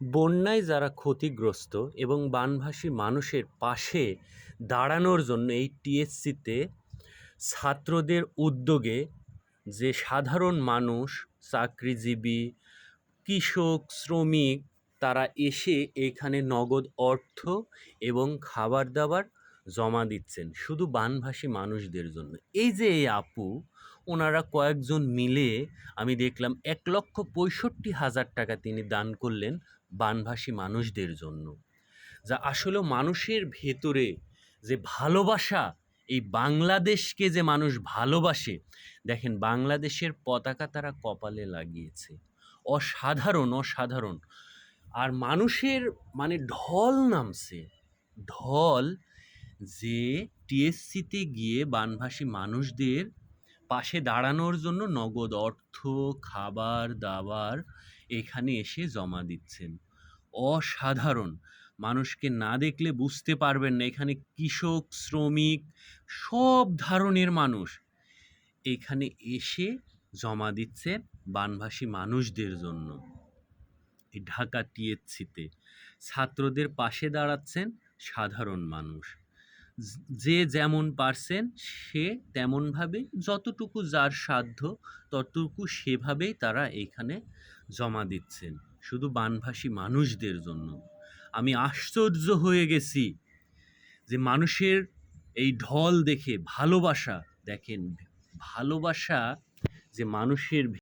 বন্যায় যারা ক্ষতিগ্রস্ত এবং বানভাসী মানুষের পাশে দাঁড়ানোর জন্য এই টিএসসিতে ছাত্রদের উদ্যোগে যে সাধারণ মানুষ, চাকরিজীবী, কৃষক, শ্রমিক, তারা এসে এখানে নগদ অর্থ এবং খাবার দাবার জমা দিচ্ছেন। শুধু বানভাসী মানুষদের জন্য। এই যে এই আপু, ওনারা কয়েকজন মিলে আমি দেখলাম এক লক্ষ পঁয়ষট্টি হাজার টাকা তিনি দান করলেন বানভাসী মানুষদের জন্য, যা আসলে মানুষের ভেতরে যে ভালোবাসা, এই বাংলাদেশকে যে মানুষ ভালোবাসে, দেখেন বাংলাদেশের পতাকা তারা কপালে লাগিয়েছে। অসাধারণ অসাধারণ। আর মানুষের মানে ঢল নামছে। ঢল যে টিএসসিতে গিয়ে বানভাসী মানুষদের পাশে দাঁড়ানোর জন্য নগদ অর্থ, খাবার, দাবার এখানে এসে জমা দিচ্ছেন। অসাধারণ। মানুষকে না দেখলে বুঝতে পারবেন না, এখানে কৃষক, শ্রমিক, সব ধরনের মানুষ এখানে এসে জমা দিচ্ছে বানভাসী মানুষদের জন্য। ঢাকা টিএসসিতে ছাত্রদের পাশে দাঁড়াচ্ছেন সাধারণ মানুষ। যে- যেমন পারছেন, সে তেমনভাবে যতটুকু যার সাধ্য ততটুকু সেভাবেই তারা এখানে জমা দিচ্ছেন। শুধু বানভাসী মানুষদের জন্য। আমি আশ্চর্য হয়ে গেছি যে মানুষের এই ঢল দেখে, ভালোবাসা দেখেন, ভালোবাসা যে মানুষের